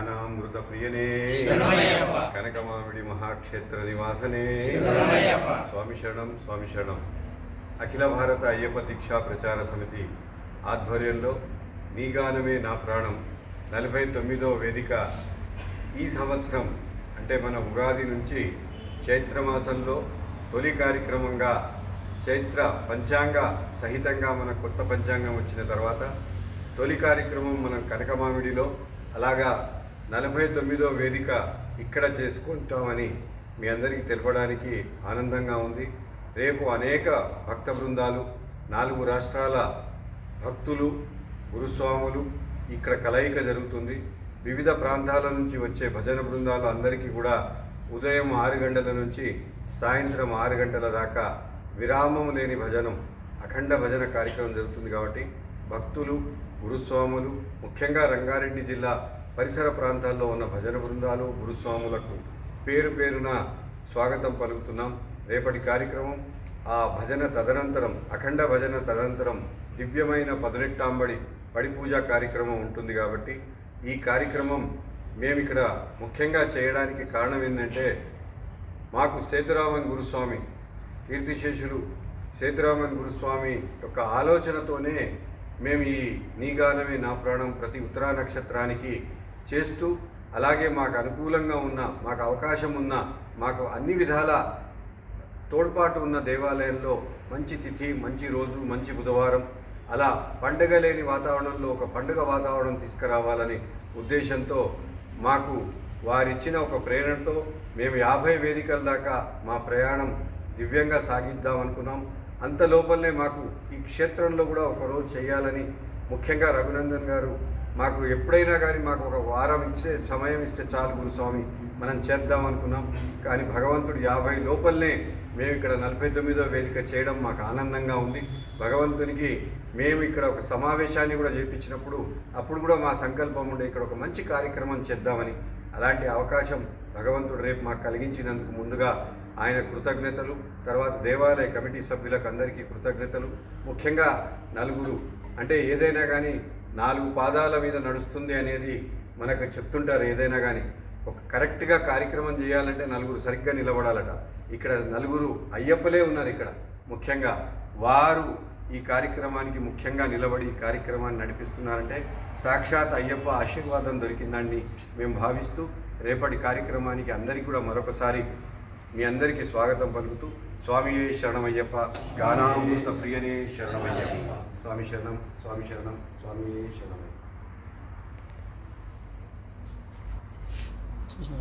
జ్ఞానామృత ప్రియనే. కనకమామిడి మహాక్షేత్ర నివాసనే. స్వామి శరణం స్వామి శరణం అఖిల భారత అయ్యప్ప దీక్షా ప్రచార సమితి ఆధ్వర్యంలో నీ గానమే నా ప్రాణం నలభై తొమ్మిదో వేదిక ఈ సంవత్సరం అంటే మన ఉగాది నుంచి చైత్రమాసంలో తొలి కార్యక్రమంగా చైత్ర పంచాంగ సహితంగా మన కొత్త పంచాంగం వచ్చిన తర్వాత తొలి కార్యక్రమం మనం కనకమామిడిలో అలాగా నలభై తొమ్మిదో వేదిక ఇక్కడ చేసుకుంటామని మీ అందరికీ తెలపడానికి ఆనందంగా ఉంది. రేపు అనేక భక్త బృందాలు నాలుగు రాష్ట్రాల భక్తులు గురుస్వాములు ఇక్కడ కలయిక జరుగుతుంది. వివిధ ప్రాంతాల నుంచి వచ్చే భజన బృందాలు అందరికీ కూడా ఉదయం ఆరు గంటల నుంచి సాయంత్రం ఆరు గంటల దాకా విరామం లేని భజనం అఖండ భజన కార్యక్రమం జరుగుతుంది కాబట్టి భక్తులు గురుస్వాములు ముఖ్యంగా రంగారెడ్డి జిల్లా పరిసర ప్రాంతాల్లో ఉన్న భజన బృందాలు గురుస్వాములకు పేరు పేరున స్వాగతం పలుకుతున్నాం. రేపటి కార్యక్రమం ఆ భజన తదనంతరం అఖండ భజన తదనంతరం దివ్యమైన పదునెట్టాంబడి పడిపూజ కార్యక్రమం ఉంటుంది కాబట్టి ఈ కార్యక్రమం మేము ఇక్కడ ముఖ్యంగా చేయడానికి కారణం ఏంటంటే మాకు సేతురామన్ గురుస్వామి కీర్తిశేషులు సేతురామన్ గురుస్వామి యొక్క ఆలోచనతోనే మేము ఈ నీగానమే నా ప్రాణం ప్రతి ఉత్తరా నక్షత్రానికి చేస్తూ అలాగే మాకు అనుకూలంగా ఉన్న మాకు అవకాశం ఉన్న మాకు అన్ని విధాల తోడ్పాటు ఉన్న దేవాలయంలో మంచి తిథి మంచి రోజు మంచి బుధవారం అలా పండగ లేని వాతావరణంలో ఒక పండుగ వాతావరణం తీసుకురావాలని ఉద్దేశంతో మాకు వారిచ్చిన ఒక ప్రేరణతో మేము యాభై వేదికల దాకా మా ప్రయాణం దివ్యంగా సాగిద్దాం అనుకున్నాం. అంత లోపలనే మాకు ఈ క్షేత్రంలో కూడా ఒక రోజు చేయాలని ముఖ్యంగా రఘునందన్ గారు మాకు ఎప్పుడైనా కానీ మాకు ఒక వారం ఇచ్చే సమయం ఇస్తే చాలు గురుస్వామి మనం చేద్దాం అనుకున్నాం. కానీ భగవంతుడు యాభై లోపలనే మేము ఇక్కడ నలభై తొమ్మిదో వేదిక చేయడం మాకు ఆనందంగా ఉంది. భగవంతునికి మేము ఇక్కడ ఒక సమావేశాన్ని కూడా చేపించినప్పుడు అప్పుడు కూడా మా సంకల్పం ఉండే ఇక్కడ ఒక మంచి కార్యక్రమం చేద్దామని అలాంటి అవకాశం భగవంతుడు రేపు మాకు కలిగించినందుకు ముందుగా ఆయన కృతజ్ఞతలు తర్వాత దేవాలయ కమిటీ సభ్యులకు అందరికీ కృతజ్ఞతలు. ముఖ్యంగా నలుగురు. అంటే ఏదైనా కానీ నాలుగు పాదాల మీద నడుస్తుంది అనేది మనకు చెప్తుంటారు ఏదైనా కానీ. ఒక కరెక్ట్గా కార్యక్రమం చేయాలంటే నలుగురు సరిగ్గా నిలబడాలట. ఇక్కడ నలుగురు అయ్యప్పలే ఉన్నారు ఇక్కడ. ముఖ్యంగా వారు ఈ కార్యక్రమానికి ముఖ్యంగా నిలబడి ఈ కార్యక్రమాన్ని నడిపిస్తున్నారంటే సాక్షాత్ అయ్యప్ప ఆశీర్వాదం దొరికిందని మేము భావిస్తూ రేపటి కార్యక్రమానికి అందరికీ కూడా మరొకసారి మీ అందరికీ స్వాగతం పలుకుతూ స్వామి శరణమయ్యప్ప గానామృత ప్రియనే శరణమయ్యప్ప స్వామి శరణం స్వామి శరణం స్వామి శరణమయ్యప్ప చూసిన